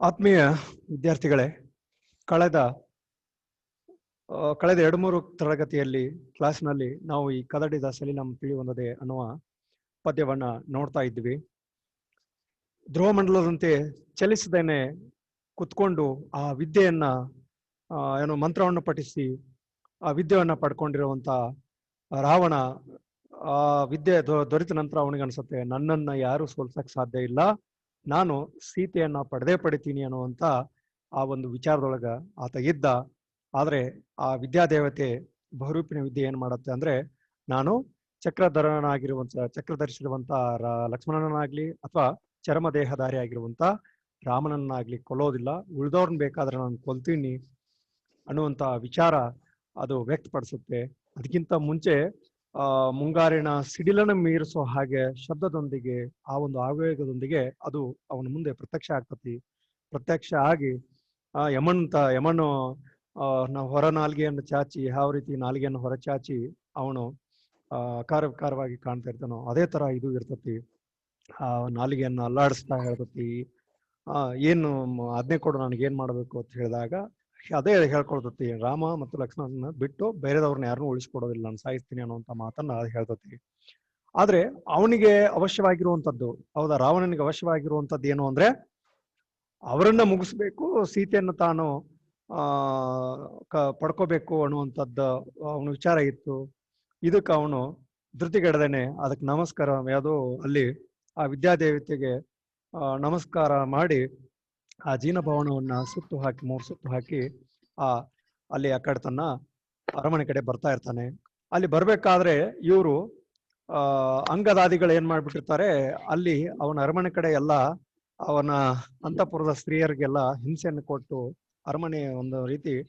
ಆತ್ಮೀಯ ವಿದ್ಯಾರ್ಥಿಗಳೇ, ಕಳೆದ ಕಳೆದ ಎರಡು ಮೂರು ತರಗತಿಯಲ್ಲಿ ಕ್ಲಾಸ್ನಲ್ಲಿ ನಾವು ಈ ಕದಡಿದ ಸಲಿನಂ ತಿಳಿಯೊಂದದೆ ಅನ್ನುವ ಪದ್ಯವನ್ನ ನೋಡ್ತಾ ಇದ್ವಿ. ಧ್ರುವ ಮಂಡಲದಂತೆ ಚಲಿಸದೇನೆ ಕುತ್ಕೊಂಡು ಆ ವಿದ್ಯೆಯನ್ನ ಏನು ಮಂತ್ರವನ್ನು ಪಠಿಸಿ ಆ ವಿದ್ಯೆಯನ್ನ ಪಡ್ಕೊಂಡಿರುವಂತ ರಾವಣ, ಆ ವಿದ್ಯೆ ದೊರೆತ ನಂತರ ಅವನಿಗೆ ಅನ್ಸುತ್ತೆ ನನ್ನನ್ನ ಯಾರು ಸೋಲ್ಸಕ್ ಸಾಧ್ಯ ಇಲ್ಲ. ನಾನು ಸೀತೆಯನ್ನ ಪಡೆದೇ ಪಡಿತೀನಿ ಅನ್ನುವಂತ ಆ ಒಂದು ವಿಚಾರದೊಳಗ ಆತ ಇದ್ದ. ಆದ್ರೆ ಆ ವಿದ್ಯಾದೇವತೆ ಬಹುರೂಪಿನ ವಿದ್ಯೆ ಏನ್ ಮಾಡುತ್ತೆ ಅಂದ್ರೆ, ನಾನು ಚಕ್ರಧರನಾಗಿರುವಂತ ಚಕ್ರ ಧರಿಸಿರುವಂತ ರ- ಲಕ್ಷ್ಮಣನಾಗ್ಲಿ ಅಥವಾ ಚರ್ಮ ದೇಹಧಾರಿ ಆಗಿರುವಂತ ರಾಮನನ್ನಾಗ್ಲಿ ಕೊಲ್ಲೋದಿಲ್ಲ. ಉಳಿದವ್ರನ್ನ ಬೇಕಾದ್ರೆ ನಾನು ಕೊಲ್ತೀನಿ ಅನ್ನುವಂತ ವಿಚಾರ ಅದು ವ್ಯಕ್ತಪಡಿಸುತ್ತೆ. ಅದಕ್ಕಿಂತ ಮುಂಚೆ ಮುಂಗಾರಿನ ಸಿಡಿಲನ ಮೀರಿಸೋ ಹಾಗೆ ಶಬ್ದದೊಂದಿಗೆ, ಆ ಒಂದು ಆವೇಗದೊಂದಿಗೆ ಅದು ಅವನ ಮುಂದೆ ಪ್ರತ್ಯಕ್ಷ ಆಗ್ತತಿ. ಪ್ರತ್ಯಕ್ಷ ಆಗಿ, ಆ ಯಮಂತ ಯಮನು ನಾವು ಹೊರ ನಾಲ್ಗೆಯನ್ನು ಚಾಚಿ, ಯಾವ ರೀತಿ ನಾಲ್ಗೆಯನ್ನು ಹೊರ ಚಾಚಿ ಅವನು, ಆ ಕಾರ ವಿಕಾರವಾಗಿ ಕಾಣ್ತಾ ಇರ್ತಾನೋ, ಅದೇ ತರ ಇದು ಇರ್ತತಿ. ಆ, ನಾಲಿಗೆಯನ್ನ ಅಲ್ಲಾಡಿಸ್ತಾ ಹೇಳ್ತತಿ. ಆ, ಏನು ಆಜ್ಞೆ ಕೊಡು ನನಗೆ ಏನ್ ಮಾಡ್ಬೇಕು ಅಂತ ಹೇಳಿದಾಗ ಅದೇ ಹೇಳ್ಕೊಳ್ತತಿ ರಾಮ ಮತ್ತು ಲಕ್ಷ್ಮಣನ ಬಿಟ್ಟು ಬೇರೆದವ್ರನ್ನ ಯಾರನ್ನೂ ಉಳಿಸ್ಕೊಡೋದಿಲ್ಲ, ನಾನು ಸಾಯಿಸ್ತೀನಿ ಅನ್ನುವಂತ ಮಾತನ್ನ ಹೇಳ್ತತಿ. ಆದ್ರೆ ಅವನಿಗೆ ಅವಶ್ಯವಾಗಿರುವಂತದ್ದು, ಹೌದಾ? ರಾವಣನಿಗೆ ಅವಶ್ಯವಾಗಿರುವಂತದ್ದು ಏನು ಅಂದ್ರೆ ಅವರನ್ನ ಮುಗಿಸ್ಬೇಕು, ಸೀತೆಯನ್ನು ತಾನು, ಆ ಪಡ್ಕೋಬೇಕು ಅನ್ನುವಂಥದ್ದು ಅವನ ವಿಚಾರ ಇತ್ತು. ಇದಕ್ಕೆ ಅವನು ಧೃತಿಗೆಡದೇನೆ, ಅದಕ್ಕೆ ನಮಸ್ಕಾರ, ಯಾವುದು ಅಲ್ಲಿ ಆ ವಿದ್ಯಾದೇವತೆಗೆ ನಮಸ್ಕಾರ ಮಾಡಿ ಆ ಜೀನಭವನವನ್ನ ಸುತ್ತು ಹಾಕಿ, ಮೂರು ಸುತ್ತು ಹಾಕಿ, ಆ, ಅಲ್ಲಿ ಆ ಕಡೆ ತನ್ನ ಅರಮನೆ ಕಡೆ ಬರ್ತಾ ಇರ್ತಾನೆ. ಅಲ್ಲಿ ಬರ್ಬೇಕಾದ್ರೆ ಇವರು, ಆ, ಅಂಗದಾದಿಗಳು ಏನ್ ಮಾಡ್ಬಿಟ್ಟಿರ್ತಾರೆ, ಅಲ್ಲಿ ಅವನ ಅರಮನೆ ಕಡೆ ಎಲ್ಲ ಅವನ ಅಂತಪುರದ ಸ್ತ್ರೀಯರಿಗೆಲ್ಲ ಹಿಂಸೆಯನ್ನು ಕೊಟ್ಟು ಅರಮನೆ ಒಂದು ರೀತಿ,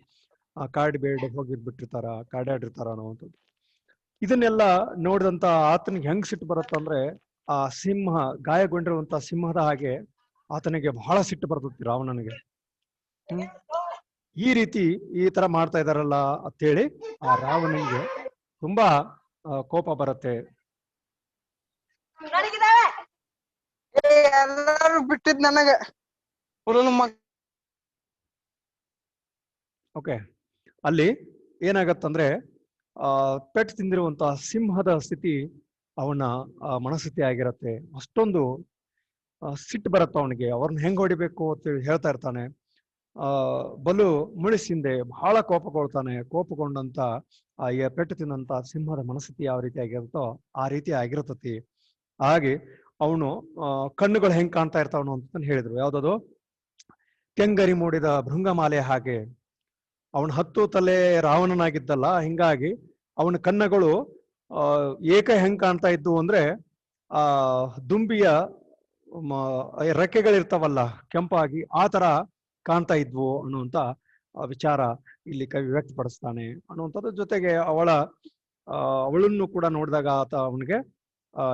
ಆ, ಕಾಡ್ ಬೇಡ ಹೋಗಿರ್ಬಿಟ್ಟಿರ್ತಾರ ಕಾಡಾಡಿರ್ತಾರ ಅನ್ನುವಂಥದ್ದು. ಇದನ್ನೆಲ್ಲ ನೋಡಿದಂತ ಆತನಿಗೆ ಹೆಂಗ್ ಸಿಟ್ಟು ಬರುತ್ತಂದ್ರೆ, ಆ ಸಿಂಹ, ಗಾಯಗೊಂಡಿರುವಂತ ಸಿಂಹದ ಹಾಗೆ ಆತನಿಗೆ ಬಹಳ ಸಿಟ್ಟು ಬರ್ತತಿ ರಾವಣನಿಗೆ. ಈ ರೀತಿ ಈ ತರ ಮಾಡ್ತಾ ಇದಾರಲ್ಲ ಅಂತೇಳಿ ಆ ರಾವಣನಿಗೆ ತುಂಬಾ ಕೋಪ ಬರುತ್ತೆ. ಎಲ್ಲಾರು ಬಿಟ್ಟಿದ್ ನನಗ. ಓಕೆ. ಅಲ್ಲಿ ಏನಾಗತ್ತಂದ್ರೆ ಆ ಪೆಟ್ ತಿಂದಿರುವಂತಹ ಸಿಂಹದ ಸ್ಥಿತಿ ಅವನ ಮನಸ್ಥಿತಿ ಆಗಿರತ್ತೆ ಅಷ್ಟೊಂದು ಸಿಟ್ಟು ಬರತ್ತ ಅವನಿಗೆ? ಅವ್ರನ್ನ ಹೆಂಗ್ ಹೊಡಿಬೇಕು ಅಂತ ಹೇಳಿ ಹೇಳ್ತಾ ಇರ್ತಾನೆ. ಆ, ಬಲು ಮುಳಿಸಿಂದೆ ಬಹಳ ಕೋಪಗೊಳ್ತಾನೆ. ಕೋಪಗೊಂಡಂತ ಆ ಪೆಟ್ಟು ತಿಂದಂತ ಸಿಂಹದ ಮನಸ್ಥಿತಿ ಯಾವ ರೀತಿ ಆಗಿರುತ್ತೋ ಆ ರೀತಿ ಆಗಿರತತಿ. ಹಾಗೆ ಅವನು ಕಣ್ಣುಗಳು ಹೆಂಗ್ ಕಾಣ್ತಾ ಇರ್ತಾವನು ಅಂತ ಹೇಳಿದ್ರು. ಯಾವ್ದದು? ಕೆಂಗರಿ ಮೂಡಿದ ಭೃಂಗಮಾಲೆ ಹಾಗೆ. ಅವನ ಹತ್ತು ತಲೆ ರಾವಣನಾಗಿದ್ದಲ್ಲ, ಹಿಂಗಾಗಿ ಅವನ ಕಣ್ಣುಗಳು ಏಕ ಹೆಂಗ್ ಕಾಣ್ತಾ ಇದ್ದು ಅಂದ್ರೆ, ಆ, ದುಂಬಿಯ ರೆಕ್ಕೆಗಳಿರ್ತಾವಲ್ಲ, ಕೆಂಪಾಗಿ ಆ ತರ ಕಾಣ್ತಾ ಇದ್ವು ಅನ್ನುವಂತ ವಿಚಾರ ಇಲ್ಲಿ ಕವಿ ವ್ಯಕ್ತಪಡಿಸ್ತಾನೆ ಅನ್ನುವಂಥದ್ದು. ಜೊತೆಗೆ ಅವಳ ಅವಳನ್ನು ಕೂಡ ನೋಡಿದಾಗ ಆತ ಅವನಿಗೆ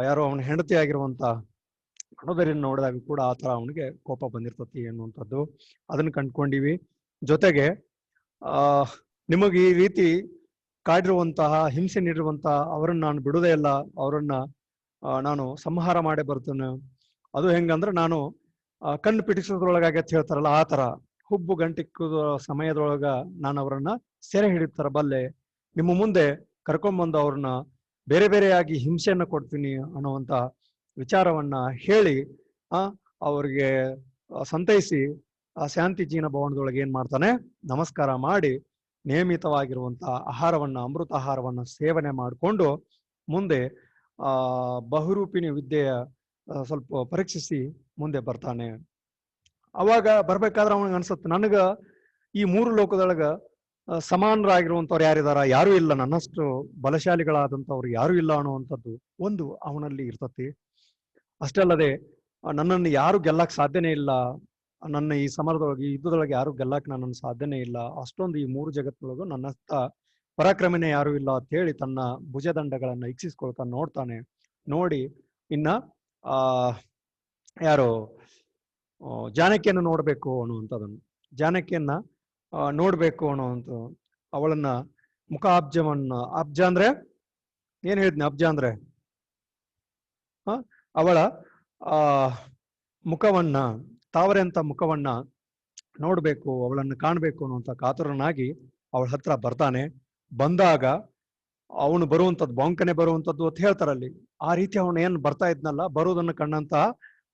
ಯಾರೋ ಅವನ ಹೆಂಡತಿ ಆಗಿರುವಂತ ಮನೋದರಿಯನ್ನು ನೋಡಿದಾಗ ಕೂಡ ಆತರ ತರ ಅವನಿಗೆ ಕೋಪ ಬಂದಿರ್ತತಿ ಅನ್ನುವಂಥದ್ದು ಅದನ್ನ ಕಂಡ್ಕೊಂಡಿವಿ. ಜೊತೆಗೆ, ಆ, ನಿಮಗೆ ಈ ರೀತಿ ಕಾಡಿರುವಂತಹ, ಹಿಂಸೆ ನೀಡಿರುವಂತಹ ಅವರನ್ನ ನಾನು ಬಿಡುವುದೇ ಇಲ್ಲ, ಅವರನ್ನ ನಾನು ಸಂಹಾರ ಮಾಡೇ ಬರ್ತೇನೆ ಅದು ಹೆಂಗಂದ್ರೆ ನಾನು ಕಣ್ಣು ಪಿಟಿಸೋದ್ರೊಳಗಾಗಿ ಅಂತ ಹೇಳ್ತಾರಲ್ಲ, ಆ ತರ ಹುಬ್ಬು ಗಂಟಿಕ್ಕುದ ಸಮಯದೊಳಗ ನಾನು ಅವರನ್ನ ಸೆರೆ ಹಿಡಿತಾರ ಬಲ್ಲೆ. ನಿಮ್ಮ ಮುಂದೆ ಕರ್ಕೊಂಡ್ಬಂದು ಅವ್ರನ್ನ ಬೇರೆ ಬೇರೆಯಾಗಿ ಹಿಂಸೆಯನ್ನ ಕೊಡ್ತೀನಿ ಅನ್ನುವಂತ ವಿಚಾರವನ್ನ ಹೇಳಿ, ಆ, ಅವ್ರಿಗೆ ಸಂತೈಸಿ, ಆ, ಶಾಂತಿ ಜೀನ ಭವನದೊಳಗೆ ಏನ್ ಮಾಡ್ತಾನೆ, ನಮಸ್ಕಾರ ಮಾಡಿ, ನಿಯಮಿತವಾಗಿರುವಂತ ಆಹಾರವನ್ನ, ಅಮೃತ ಆಹಾರವನ್ನ ಸೇವನೆ ಮಾಡಿಕೊಂಡು ಮುಂದೆ, ಆ, ಬಹುರೂಪಿಣಿ ವಿದ್ಯೆಯ ಸ್ವಲ್ಪ ಪರೀಕ್ಷಿಸಿ ಮುಂದೆ ಬರ್ತಾನೆ. ಅವಾಗ ಬರ್ಬೇಕಾದ್ರೆ ಅವನಿಗೆ ಅನ್ಸುತ್ತೆ, ನನಗ ಈ ಮೂರು ಲೋಕದೊಳಗ ಸಮಾನರಾಗಿರುವಂಥವ್ರು ಯಾರಿದಾರ? ಯಾರು ಇಲ್ಲ. ನನ್ನಷ್ಟು ಬಲಶಾಲಿಗಳಾದಂಥವ್ರು ಯಾರು ಇಲ್ಲ ಅನ್ನುವಂಥದ್ದು ಒಂದು ಅವನಲ್ಲಿ ಇರ್ತತಿ. ಅಷ್ಟೇ ಅಲ್ಲದೆ, ನನ್ನನ್ನು ಯಾರು ಗೆಲ್ಲಕ್ಕೆ ಸಾಧ್ಯನೇ ಇಲ್ಲ. ನನ್ನ ಈ ಸಮರದೊಳಗೆ ಯುದ್ಧದೊಳಗೆ ಯಾರು ಗೆಲ್ಲಕ್ ನನ್ನನ್ನು ಸಾಧ್ಯನೇ ಇಲ್ಲ. ಅಷ್ಟೊಂದು ಈ ಮೂರು ಜಗತ್ತಿನೊಳಗೂ ನನ್ನಷ್ಟ ಪರಾಕ್ರಮನೇ ಯಾರು ಇಲ್ಲ ಅಂತ ಹೇಳಿ ತನ್ನ ಭುಜದಂಡಗಳನ್ನ ಇಕ್ಸಿಸ್ಕೊಳ್ತಾ ನೋಡ್ತಾನೆ. ನೋಡಿ, ಇನ್ನ ಆ, ಯಾರು ಜಾನಕಿಯನ್ನು ನೋಡಬೇಕು ಅನ್ನುವಂಥದ್ದನ್ನು ಜಾನಕಿಯನ್ನ ನೋಡಬೇಕು ಅನ್ನುವಂಥ ಅವಳನ್ನ ಮುಖ ಅಬ್ಜವನ್ನ ಅಬ್ಜ ಅಂದ್ರೆ, ಏನ್ ಹೇಳಿದ್ನಿ ಅಬ್ಜ ಅಂದ್ರೆ? ಅವಳ, ಆ, ಮುಖವನ್ನ ತಾವರೆ ಅಂತ ಮುಖವನ್ನ ನೋಡ್ಬೇಕು, ಅವಳನ್ನು ಕಾಣ್ಬೇಕು ಅನ್ನುವಂತ ಕಾತುರನಾಗಿ ಅವಳ ಹತ್ರ ಬರ್ತಾನೆ. ಬಂದಾಗ ಅವನು ಬರುವಂತದ್ದು, ಬೊಂಕನೆ ಬರುವಂತದ್ದು ಅಂತ ಹೇಳ್ತಾರೆ ಅಲ್ಲಿ. ಆ ರೀತಿ ಅವನು ಏನ್ ಬರ್ತಾ ಇದ್ನಲ್ಲ, ಬರುವುದನ್ನು ಕಂಡಂತ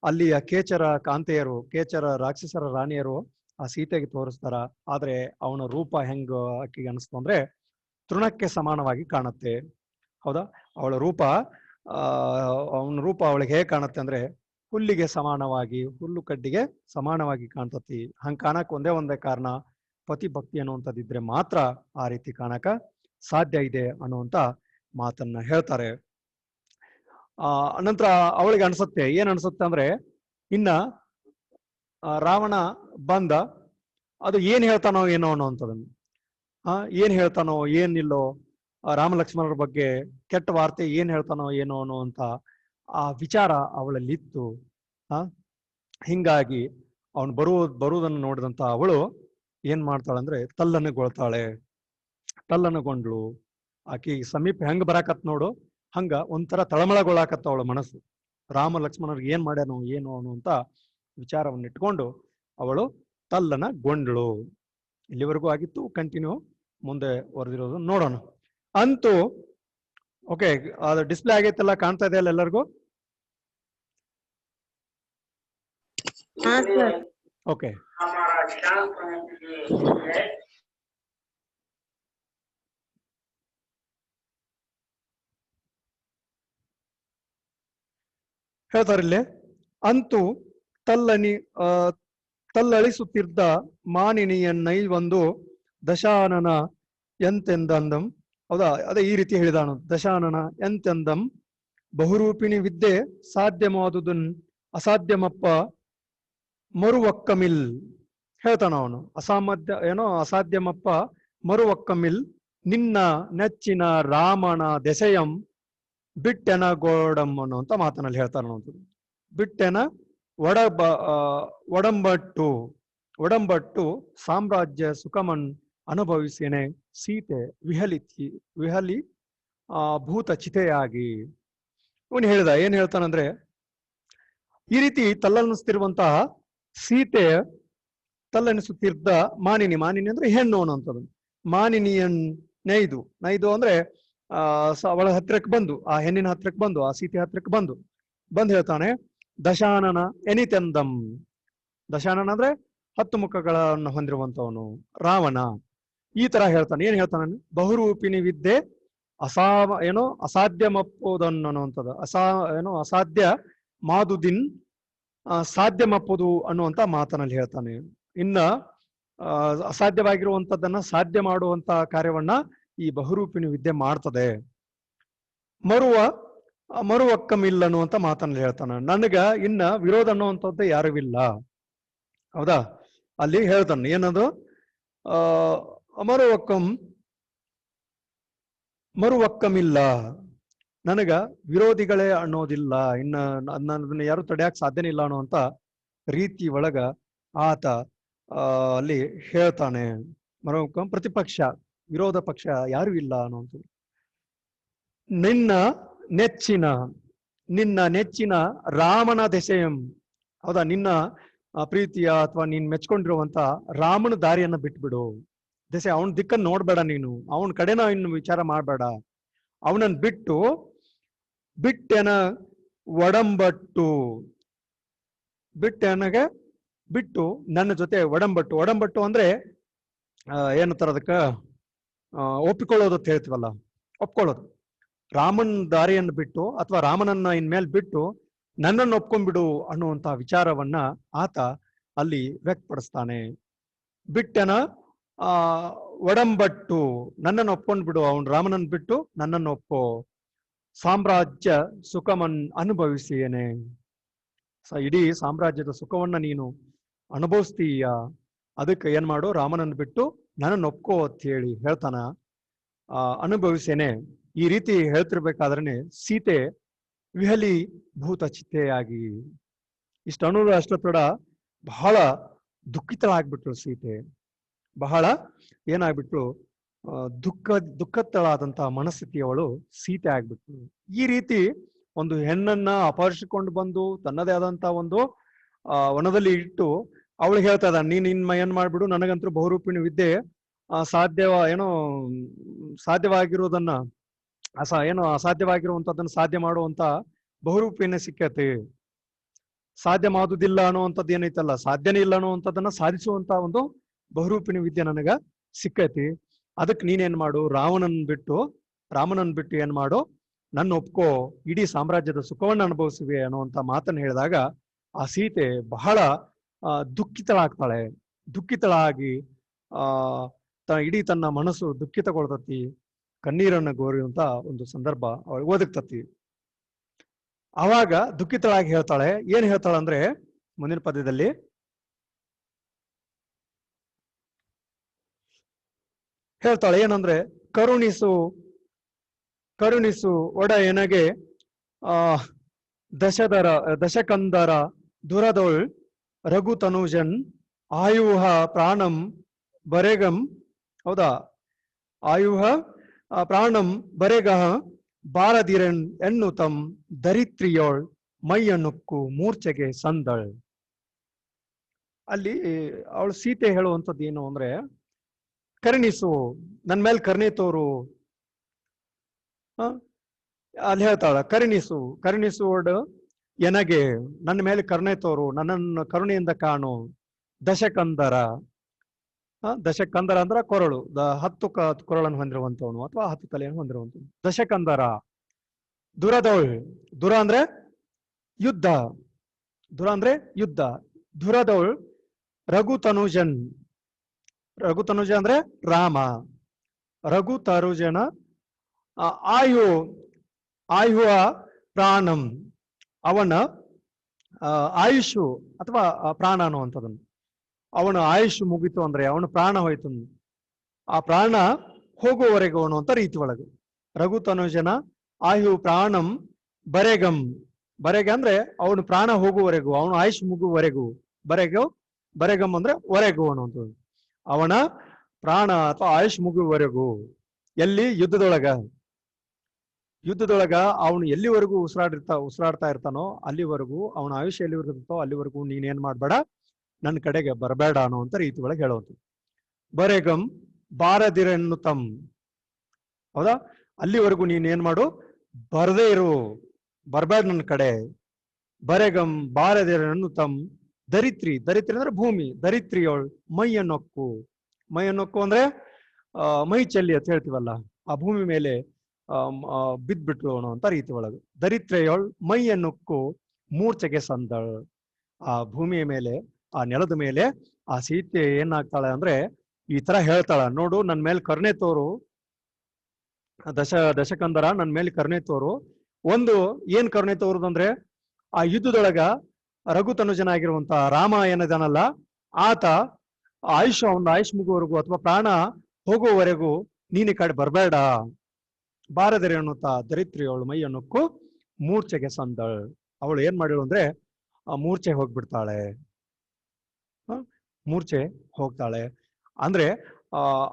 ಅಲ್ಲಿಯ ಕೇಚರ ಕಾಂತೆಯರು, ಕೇಚರ ರಾಕ್ಷಸರ ರಾಣಿಯರು ಆ ಸೀತೆಗೆ ತೋರಿಸ್ತಾರ. ಆದ್ರೆ ಅವನ ರೂಪ ಹೆಂಗ ಆಕಿಗೆ ಅನಿಸ್ತು ಅಂದ್ರೆ ತೃಣಕ್ಕೆ ಸಮಾನವಾಗಿ ಕಾಣುತ್ತೆ. ಹೌದಾ? ಅವಳ ರೂಪ, ಆ, ಅವನ ರೂಪ ಅವಳಿಗೆ ಹೇಗೆ ಕಾಣುತ್ತೆ ಅಂದ್ರೆ ಹುಲ್ಲಿಗೆ ಸಮಾನವಾಗಿ, ಹುಲ್ಲು ಕಡ್ಡಿಗೆ ಸಮಾನವಾಗಿ ಕಾಣ್ತತಿ. ಹಂಗ್ ಕಾಣಕ್ ಒಂದೇ ಒಂದೇ ಕಾರಣ ಪತಿ ಭಕ್ತಿ ಅನ್ನುವಂಥದ್ದಿದ್ರೆ ಮಾತ್ರ ಆ ರೀತಿ ಕಾಣಕ ಸಾಧ್ಯ ಇದೆ ಅನ್ನುವಂತ ಮಾತನ್ನ ಹೇಳ್ತಾರೆ. ಆ, ನಂತರ ಅವಳಿಗೆ ಅನ್ಸುತ್ತೆ, ಏನ್ ಅನ್ಸುತ್ತೆ ಅಂದ್ರೆ, ಇನ್ನ ರಾವಣ ಬಂದ, ಅದು ಏನ್ ಹೇಳ್ತಾನೋ ಏನೋ ಅನ್ನೋಂಥದನ್ನು ಆ, ಏನ್ ಹೇಳ್ತಾನೋ, ಏನಿಲ್ಲೋ ರಾಮ ಲಕ್ಷ್ಮಣರ ಬಗ್ಗೆ ಕೆಟ್ಟ ವಾರ್ತೆ ಏನ್ ಹೇಳ್ತಾನೋ ಏನೋ ಅನ್ನುವಂತ ಆ ವಿಚಾರ ಅವಳಲ್ಲಿತ್ತು. ಆ, ಹಿಂಗಾಗಿ, ಅವನು ಬರುವ ಬರುವುದನ್ನು ನೋಡಿದಂತ ಅವಳು ಏನ್ ಮಾಡ್ತಾಳಂದ್ರೆ ತಲ್ಲನ್ನಗೊಳ್ತಾಳೆ ತಲ್ಲನ್ನಗೊಂಡ್ಳು ಆಕಿ ಸಮೀಪ ಹೆಂಗ್ ಬರಾಕತ್ ನೋಡು ಹಂಗ ಒಂಥರ ತಳಮಳಗೊಳಾಕತ್ತ ಅವಳ ಮನಸ್ಸು ರಾಮ ಲಕ್ಷ್ಮಣರಿಗೆ ಏನ್ ಮಾಡ್ಯಾನು ಏನು ಅನ್ನುವಂತ ವಿಚಾರವನ್ನು ಇಟ್ಕೊಂಡು ಅವಳು ತಲ್ಲನ ಗೊಂಡಳು ಇಲ್ಲಿವರೆಗೂ ಆಗಿತ್ತು ಕಂಟಿನ್ಯೂ ಮುಂದೆ ವರೆದಿರೋದು ನೋಡೋಣ ಅಂತೂ ಓಕೆ ಅದು ಡಿಸ್ಪ್ಲೇ ಆಗೈತಲ್ಲ ಕಾಣ್ತಾ ಇದೆಯಲ್ಲ ಎಲ್ಲರಿಗೂ ಓಕೆ ಹೇಳ್ತಾರಿಲ್ಲಿ ಅಂತೂ ತಲ್ಲನಿ ತಲ್ಲಳಿಸುತ್ತಿದ್ದ ಮಾನಿನಿಯನ್ನೈ ಒಂದು ದಶಾನನ ಎಂತೆಂದಂದಂ ಹೌದಾ? ಅದೇ ಈ ರೀತಿ ಹೇಳಿದಾನು. ದಶಾನನ ಎಂತೆಂದಂ, ಬಹುರೂಪಿಣಿ ವಿದ್ಯೆ ಸಾಧ್ಯವಾದುದನ್ ಅಸಾಧ್ಯಮಪ್ಪ ಮರುವಕ್ಕಮಿಲ್. ಹೇಳ್ತಾನ ಅವನು. ಅಸಾಮಧ್ಯ ಏನೋ ಅಸಾಧ್ಯಮಪ್ಪ ಮರುವಕ್ಕಮಿಲ್, ನಿನ್ನ ನೆಚ್ಚಿನ ರಾಮನ ದೆಸೆಯಂ ಬಿಟ್ಟೆನ ಗೋಡಂ ಅನ್ನುವಂತ ಮಾತನಲ್ಲಿ ಹೇಳ್ತಾರ ಅನ್ನೋದು ಬಿಟ್ಟೆನ ಒಡಬ ಒಡಂಬಟ್ಟು ಒಡಂಬಟ್ಟು ಸಾಮ್ರಾಜ್ಯ ಸುಖಮನ್ ಅನುಭವಿಸೇನೆ, ಸೀತೆ ವಿಹಲಿತಿ, ವಿಹಲಿ ಭೂತ ಚಿತೆಯಾಗಿ. ಇವನು ಹೇಳ್ದ, ಏನ್ ಹೇಳ್ತಾನಂದ್ರೆ, ಈ ರೀತಿ ತಲ್ಲಣಿಸ್ತಿರುವಂತಹ ಸೀತೆ ತಲ್ಲಣಿಸುತ್ತಿದ್ದ ಮಾನಿನಿ ಮಾನಿನಿ ಅಂದ್ರೆ ಹೆಣ್ಣು ಅನ್ನುವಂಥದ್ದು. ಮಾನಿನಿಯನ್ ನೈದು. ನೈದು ಅಂದ್ರೆ ಆ ಅವಳ ಹತ್ರಕ್ಕೆ ಬಂದು, ಆ ಹೆಣ್ಣಿನ ಹತ್ರಕ್ಕೆ ಬಂದು, ಆ ಸೀತೆ ಹತ್ರಕ್ಕೆ ಬಂದು ಬಂದು ಹೇಳ್ತಾನೆ, ದಶಾನನ ಎನಿತೆಂದಂ. ದಶಾನನ ಅಂದ್ರೆ ಹತ್ತು ಮುಖಗಳನ್ನು ಹೊಂದಿರುವಂತವನು, ರಾವಣ. ಈ ತರ ಹೇಳ್ತಾನೆ. ಏನ್ ಹೇಳ್ತಾನೆ ಬಹುರೂಪಿಣಿ ವಿದ್ಯೆ ಅಸಾ ಏನೋ ಅಸಾಧ್ಯ ಅನ್ನುವಂಥದ್ದು ಅಸಾ, ಏನೋ ಅಸಾಧ್ಯ ಮಾದುದಿನ್ ಸಾಧ್ಯ ಮಪ್ಪುದು ಅನ್ನುವಂತ ಮಾತನಲ್ಲಿ ಹೇಳ್ತಾನೆ. ಇನ್ನ ಅಸಾಧ್ಯವಾಗಿರುವಂತದ್ದನ್ನ ಸಾಧ್ಯ ಮಾಡುವಂತ ಕಾರ್ಯವನ್ನ ಈ ಬಹುರೂಪಿಣಿ ವಿದ್ಯೆ ಮಾಡ್ತದೆ. ಮರುವ, ಮರುವಕ್ಕಮಿಲ್ಲನು ಮರುವಕ್ಕಮಿಲ್ಲ ಅನ್ನುವಂತ ಮಾತನ್ನ ಹೇಳ್ತಾನೆ. ನನಗ ಇನ್ನ ವಿರೋಧ ಅನ್ನುವಂಥದ್ದು ಯಾರೂ ಇಲ್ಲ. ಹೌದಾ? ಅಲ್ಲಿ ಹೇಳ್ತಾನೆ. ಏನದು? ಆ, ಮರುವಕ್ಕಂ, ಮರುವಕ್ಕಮಿಲ್ಲ. ನನಗ ವಿರೋಧಿಗಳೇ ಅನ್ನೋದಿಲ್ಲ. ಇನ್ನ ನನ್ನದನ್ನ ಯಾರು ತಡೆಯಕ್ ಸಾಧ್ಯನೇ ಇಲ್ಲ ಅನ್ನುವಂತ ರೀತಿ ಒಳಗ ಆತ ಅಲ್ಲಿ ಹೇಳ್ತಾನೆ. ಮರುವಕ್ಕಂ ಪ್ರತಿಪಕ್ಷ. ವಿರೋಧ ಪಕ್ಷ ಯಾರು ಇಲ್ಲ ಅನ್ನುವಂಥದ್ದು ನಿನ್ನ ನೆಚ್ಚಿನ ನಿನ್ನ ನೆಚ್ಚಿನ ರಾಮನ ದೆಸೆಯಂ, ಹೌದಾ? ನಿನ್ನ ಪ್ರೀತಿಯ ಅಥವಾ ನೀನ್ ಮೆಚ್ಕೊಂಡಿರುವಂತ ರಾಮನ ದಾರಿಯನ್ನ ಬಿಟ್ಬಿಡು. ದೆಸೆ, ಅವನ ದಿಕ್ಕನ್ನು ನೋಡ್ಬೇಡ ನೀನು. ಅವನ ಕಡೆನ ಇನ್ನು ವಿಚಾರ ಮಾಡಬೇಡ. ಅವನನ್ನ ಬಿಟ್ಟು ಬಿಟ್ಟೆನ ಒಡಂಬಟ್ಟು. ಬಿಟ್ಟೆನಗೆ ಬಿಟ್ಟು ನನ್ನ ಜೊತೆ ಒಡಂಬಟ್ಟು. ಒಡಂಬಟ್ಟು ಅಂದ್ರೆ ಏನು ತರದಕ್ಕ ಒಪ್ಪಿಕೊಳ್ಳೋದು ಅಂತ ಹೇಳ್ತೀವಲ್ಲ? ಒಪ್ಕೊಳ್ಳೋದು. ರಾಮನ್ ದಾರಿಯನ್ನು ಬಿಟ್ಟು ಅಥವಾ ರಾಮನನ್ನ ಇನ್ಮೇಲೆ ಬಿಟ್ಟು ನನ್ನನ್ನು ಒಪ್ಕೊಂಡ್ಬಿಡು ಅನ್ನುವಂತ ವಿಚಾರವನ್ನ ಆತ ಅಲ್ಲಿ ವ್ಯಕ್ತಪಡಿಸ್ತಾನೆ. ಬಿಟ್ಟೆನ, ಆ, ಒಡಂಬಟ್ಟು, ನನ್ನನ್ನು ಒಪ್ಕೊಂಡ್ಬಿಡು, ಅವನು ರಾಮನನ್ನ ಬಿಟ್ಟು ನನ್ನನ್ನು ಒಪ್ಪೋ. ಸಾಮ್ರಾಜ್ಯ ಸುಖಮನ್ ಅನುಭವಿಸಿಯೇನೆ. ಸ, ಇಡೀ ಸಾಮ್ರಾಜ್ಯದ ಸುಖವನ್ನ ನೀನು ಅನುಭವಿಸ್ತೀಯ? ಅದಕ್ಕೆ ಏನ್ ಮಾಡು, ರಾಮನನ್ನ ಬಿಟ್ಟು ನನ್ನನ್ನು ಒಪ್ಕೋ ಅಂತ ಹೇಳಿ ಹೇಳ್ತಾನ ಅನುಭವಿಸೇನೆ. ಈ ರೀತಿ ಹೇಳ್ತಿರ್ಬೇಕಾದ್ರೆ ಸೀತೆ ವಿಹಲಿ ಭೂತ ಚಿತ್ತೆಯಾಗಿ ಇಷ್ಟು ಅನ್ನೋದು ಅಷ್ಟೊತ್ತಡ ಬಹಳ ದುಃಖಿತಳಾಗ್ಬಿಟ್ರು ಸೀತೆ. ಬಹಳ ಏನಾಗ್ಬಿಟ್ರು ಆ, ದುಃಖ ದುಃಖತ್ತಳಾದಂತಹ ಮನಸ್ಥಿತಿಯವಳು ಸೀತೆ ಆಗ್ಬಿಟ್ರು ಈ ರೀತಿ ಒಂದು ಹೆಣ್ಣನ್ನ ಅಪಹರಿಸಿಕೊಂಡು ಬಂದು ತನ್ನದೇ ಆದಂತ ಒಂದು ವನದಲ್ಲಿ ಇಟ್ಟು ಅವಳು ಹೇಳ್ತಾ ಇದ್ದಾನೆ ನೀನ್ ಇನ್ ಏನ್ ಮಾಡ್ಬಿಡು ನನಗಂತೂ ಬಹುರೂಪಿಣಿ ವಿದ್ಯೆ ಆ, ಸಾಧ್ಯವ ಏನೋ ಸಾಧ್ಯವಾಗಿರುವುದನ್ನ ಅಸ ಏನೋ ಅಸಾಧ್ಯವಾಗಿರುವಂತದನ್ನ ಸಾಧ್ಯ ಮಾಡುವಂತ ಬಹುರೂಪಿಣಿ ಸಿಕ್ಕತಿ. ಸಾಧ್ಯ ಮಾಡುದಿಲ್ಲ ಅನ್ನುವಂಥದ್ದು ಏನೈತಲ್ಲ ಸಾಧ್ಯನೇ ಇಲ್ಲ ಅನ್ನುವಂಥದ್ದನ್ನ ಸಾಧಿಸುವಂತ ಒಂದು ಬಹುರೂಪಿಣಿ ವಿದ್ಯೆ ನನಗ ಸಿಕ್ಕೈತಿ. ಅದಕ್ಕೆ ನೀನೇನ್ ಮಾಡು ರಾವಣನ್ ಬಿಟ್ಟು ರಾಮನನ್ ಬಿಟ್ಟು ಏನ್ ಮಾಡು ನನ್ನ ಒಪ್ಕೋ ಇಡೀ ಸಾಮ್ರಾಜ್ಯದ ಸುಖವನ್ನ ಅನುಭವಿಸುವೆ ಅನ್ನುವಂತ ಮಾತನ್ನ ಹೇಳಿದಾಗ ಆ ಸೀತೆ ಬಹಳ ದುಃಖಿತಳಾಗ್ತಾಳೆ. ದುಃಖಿತಳಾಗಿ, ಆ ತ ಇಡೀ ತನ್ನ ಮನಸ್ಸು ದುಃಖಿತಗೊಳ್ತತಿ, ಕಣ್ಣೀರನ್ನ ಗೋರಿಯುವಂತ ಒಂದು ಸಂದರ್ಭ ಅವಳಿಗೆ ಒದಗ್ತತಿ ಆವಾಗ ದುಃಖಿತಳಾಗಿ ಹೇಳ್ತಾಳೆ. ಏನ್ ಹೇಳ್ತಾಳೆ ಅಂದ್ರೆ ಮುಂದಿನ ಪದ್ಯದಲ್ಲಿ. ಹೇಳ್ತಾಳೆ ಏನಂದ್ರೆ, ಕರುಣಿಸು ಕರುಣಿಸು ಒಡ ಎನಗೆ, ಆ, ದಶದರ, ದಶಕಂದರ, ದುರದೊಳ್ ರಘು ತನುಜನ್ ಆಯುಹ ಪ್ರಾಣಂ ಬರೆಗಂ, ಹೌದಾ? ಆಯುಹ ಪ್ರಾಣಂ ಬರೆಗಹ ಬಾರದಿರನ್ ಎನ್ನುತಂ ದರಿತ್ರಿಯೋಳ್ ನುಕ್ಕು ಮೂರ್ಛೆಗೆ ಸಂದಳ್. ಅಲ್ಲಿ ಅವಳು ಸೀತೆ ಹೇಳುವಂಥದ್ದು ಏನು ಅಂದ್ರೆ, ಕರುಣಿಸು, ನನ್ ಮೇಲೆ ಕರುಣೆ ತೋರು. ಅಲ್ಲಿ ಹೇಳ್ತಾಳ, ಕರುಣಿಸು ಕರುಣಿಸುವಡು ಎನಗೆ ನನ್ನ ಮೇಲೆ ಕರುಣೆ ತೋರು, ನನ್ನನ್ನು ಕರುಣೆಯಿಂದ ಕಾಣು. ದಶಕಂದರ ದಶಕಂದರ ಅಂದ್ರ ಕೊರಳು, ದ ಹತ್ತು ಕ, ಕೊರಳನ್ನು ಹೊಂದಿರುವಂತವನು ಅಥವಾ ಹತ್ತು ತಲೆಯನ್ನು ಹೊಂದಿರುವಂತವನು. ದಶಕಂದರ ದುರದೌಳ್ ದುರ ಅಂದ್ರೆ ಯುದ್ಧ, ದುರ ಅಂದ್ರೆ ಯುದ್ಧ. ದುರದೌಳ್ ರಘು ತನುಜನ್ ರಘು ತನುಜ ಅಂದ್ರೆ ರಾಮ. ರಘು ತರುಜನ ಆಯು, ಆಯುವ ಪ್ರಾಣಂ. ಅವನ ಆಯುಷು ಅಥವಾ ಪ್ರಾಣ ಅನ್ನುವಂಥದ್ದನ್ನು. ಅವನ ಆಯುಷು ಮುಗಿತು ಅಂದ್ರೆ ಅವನ ಪ್ರಾಣ ಹೋಯ್ತು ಆ ಪ್ರಾಣ ಹೋಗುವವರೆಗೂ ಅನ್ನುವಂಥ ರೀತಿ ಒಳಗೆ. ರಘು ತನುಜನ, ಆಯು ಪ್ರಾಣಂ ಬರೆಗಂ. ಬರೆಗ ಅಂದ್ರೆ ಅವನು ಪ್ರಾಣ ಹೋಗುವವರೆಗೂ, ಅವನು ಆಯುಷ್ ಮುಗುವವರೆಗೂ, ಬರೆಗು, ಬರೆಗಂ ಅಂದ್ರೆ ವರೆಗೂ ಅನ್ನುವಂಥದ್ದು. ಅವನ ಪ್ರಾಣ ಅಥವಾ ಆಯುಷ್ ಮುಗುವವರೆಗೂ, ಎಲ್ಲಿ? ಯುದ್ಧದೊಳಗ. ಯುದ್ಧದೊಳಗ ಅವನು ಎಲ್ಲಿವರೆಗೂ ಉಸಿರಾಡಿರ್ತಾ ಉಸಿರಾಡ್ತಾ ಇರ್ತಾನೋ ಅಲ್ಲಿವರೆಗೂ ಅವನ ಆಯುಷ್ಯ ಎಲ್ಲಿವರೆಗೂ ಇರ್ತೋ ಅಲ್ಲಿವರೆಗೂ ನೀನೇನ್ ಮಾಡ್ಬೇಡ ನನ್ನ ಕಡೆಗೆ ಬರಬೇಡ ಅನ್ನುವಂಥ ರೀತಿ ಒಳಗೆ ಹೇಳುವಂತ ಬರೆಗಂ ಬಾರದಿರನ್ನು ತಮ್ ಹೌದಾ? ಅಲ್ಲಿವರೆಗೂ ನೀನೇನ್ ಮಾಡು ಬರದೇ ಇರು ಬರಬೇಡ ನನ್ನ ಕಡೆ. ಬರೆಗಂ ಬಾರದಿರನ್ನು ತಮ್ ದರಿತ್ರಿ ದರಿತ್ರಿ ಅಂದ್ರೆ ಭೂಮಿ ದರಿತ್ರಿಯೋಳ್ ಮೈಯನ್ನೊಕ್ಕು ಮೈಯನ್ನೊಕ್ಕು ಅಂದ್ರೆ ಆ, ಮೈ ಚೆಲ್ಲಿ ಅಂತ ಹೇಳ್ತೀವಲ್ಲ ಆ ಭೂಮಿ ಮೇಲೆ ಬಿದ್ಬಿಟ್ರು ಅಂತ ರೀತಿ ಒಳಗೆ. ಮೈಯ ಮೈಯನ್ನುಕ್ಕು ಮೂರ್ಛೆಗೆ ಸಂದಳ್. ಆ ಭೂಮಿಯ ಮೇಲೆ, ಆ ನೆಲದ ಮೇಲೆ, ಆ ಸೀತೆ ಏನಾಗ್ತಾಳೆ ಅಂದ್ರೆ ಈ ತರ ಹೇಳ್ತಾಳ. ನೋಡು, ನನ್ ಮೇಲೆ ಕರುಣೆ ತೋರು. ದಶ, ದಶಕಂದರ ನನ್ ಮೇಲೆ ಕರ್ಣೆ ತೋರು. ಒಂದು, ಏನ್ ಕರುಣೆ ತೋರುದಂದ್ರೆ ಆ ಯುದ್ಧದೊಳಗ ರಘುತನುಜನ ಆಗಿರುವಂತ ರಾಮ ಏನದನಲ್ಲ, ಆತ ಆಯುಷ್ ಅವನ ಆಯುಷ್ ಮುಗುವವರೆಗೂ ಅಥವಾ ಪ್ರಾಣ ಹೋಗುವವರೆಗೂ ನೀನು ಕಡೆ ಬರ್ಬೇಡ. ಬಾರದರೆ ಅನ್ನುತ್ತಾ ದರಿತ್ರಿಯವಳು ಮೈಯನ್ನುಕ್ಕು ಮೂರ್ಛೆಗೆ ಸಂದಳ್. ಅವಳು ಏನ್ ಮಾಡಿಳು ಅಂದ್ರೆ, ಆ ಮೂರ್ಛೆ ಹೋಗ್ಬಿಡ್ತಾಳೆ? ಮೂರ್ಛೆ ಹೋಗ್ತಾಳೆ. ಅಂದ್ರೆ,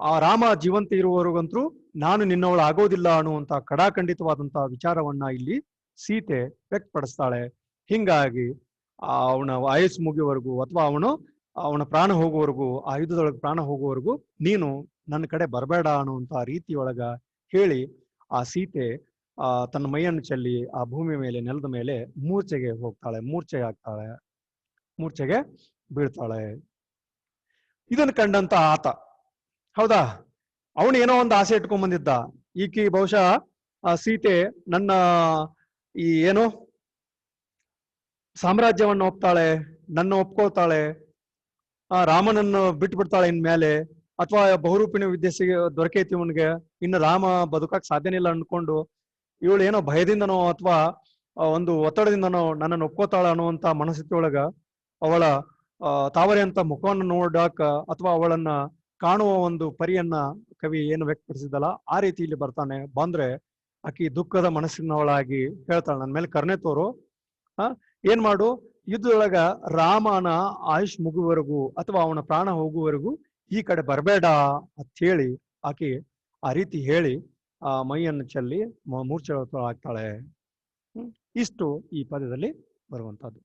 ಆ ರಾಮ ಜೀವಂತ ಇರುವವರೆಗಂತೂ ನಾನು ನಿನ್ನವಳು ಆಗೋದಿಲ್ಲ ಅನ್ನುವಂತ ಕಡಾಖಂಡಿತವಾದಂತಹ ವಿಚಾರವನ್ನ ಇಲ್ಲಿ ಸೀತೆ ವ್ಯಕ್ತಪಡಿಸ್ತಾಳೆ. ಹಿಂಗಾಗಿ ಅವನ ಆಯುಸ್ ಮುಗಿಯವರೆಗೂ ಅಥವಾ ಅವನು, ಅವನ ಪ್ರಾಣ ಹೋಗುವವರೆಗೂ, ಆ ಯುದ್ಧದೊಳಗೆ ಪ್ರಾಣ ಹೋಗುವವರೆಗೂ ನೀನು ನನ್ನ ಕಡೆ ಬರಬೇಡ ಅನ್ನುವಂತ ರೀತಿಯೊಳಗ ಹೇಳಿ ಆ ಸೀತೆ, ಆ ತನ್ನ ಮೈಯನ್ನು ಚೆಲ್ಲಿ ಆ ಭೂಮಿ ಮೇಲೆ, ನೆಲದ ಮೇಲೆ ಮೂರ್ಛೆಗೆ ಹೋಗ್ತಾಳೆ ಮೂರ್ಛೆಗೆ ಆಗ್ತಾಳೆ ಮೂರ್ಛೆಗೆ ಬೀಳ್ತಾಳೆ. ಇದನ್ನು ಕಂಡಂತ ಆತ. ಹೌದಾ? ಅವನು ಏನೋ ಒಂದು ಆಸೆ ಇಟ್ಕೊಂಡ್ ಬಂದಿದ್ದ ಈಕಿ ಬಹುಶಃ ಆ ಸೀತೆ ನನ್ನ ಈ ಏನು? ಸಾಮ್ರಾಜ್ಯವನ್ನು ಒಪ್ತಾಳೆ, ನನ್ನ ಒಪ್ಕೋತಾಳೆ ಆ ರಾಮನನ್ನು ಬಿಟ್ಟು ಬಿಡ್ತಾಳೆ ಇನ್ಮೇಲೆ. ಅಥವಾ ಬಹುರೂಪಿಣಿ ವಿದ್ಯೆ ಸಿಗ ದೊರಕೈತಿ ಇವನ್ಗೆ, ಇನ್ನು ರಾಮ ಬದುಕಕ್ ಸಾಧ್ಯನೇ ಇಲ್ಲ ಅನ್ಕೊಂಡು, ಇವಳು ಏನೋ ಭಯದಿಂದನೋ ಅಥವಾ ಒಂದು ಒತ್ತಡದಿಂದನೋ ನನ್ನನ್ನು ಒಪ್ಕೋತಾಳ ಅನ್ನುವಂತ ಮನಸ್ಥಿತಿ ಒಳಗ ಅವಳ ತಾವರೆ ಅಂತ ಮುಖವನ್ನು ನೋಡಾಕ ಅಥವಾ ಅವಳನ್ನ ಕಾಣುವ ಒಂದು ಪರಿಯನ್ನ ಕವಿ ಏನು ವ್ಯಕ್ತಪಡಿಸಿದಲ್ಲ ಆ ರೀತಿ ಇಲ್ಲಿ ಬರ್ತಾನೆ. ಬಂದ್ರೆ ಆಕಿ ದುಃಖದ ಮನಸ್ಸಿನವಳಾಗಿ ಹೇಳ್ತಾಳೆ. ನನ್ನ ಮೇಲೆ ಕರ್ಣೆ ತೋರು. ಆ, ಏನ್ ಮಾಡು? ಯುದ್ಧದೊಳಗ ರಾಮನ ಆಯುಷ್ ಮುಗುವವರೆಗೂ ಅಥವಾ ಅವನ ಪ್ರಾಣ ಹೋಗುವವರೆಗೂ ಈ ಕಡೆ ಬರಬೇಡ ಅಂತ ಹೇಳಿ ಆಕೆ ಆ ರೀತಿ ಹೇಳಿ ಆ ಮೈಯನ್ನು ಚೆಲ್ಲಿ ಮೂರ್ಛೆ ಆಗ್ತಾಳೆ. ಇಷ್ಟು ಈ ಪದದಲ್ಲಿ ಬರುವಂತಹದ್ದು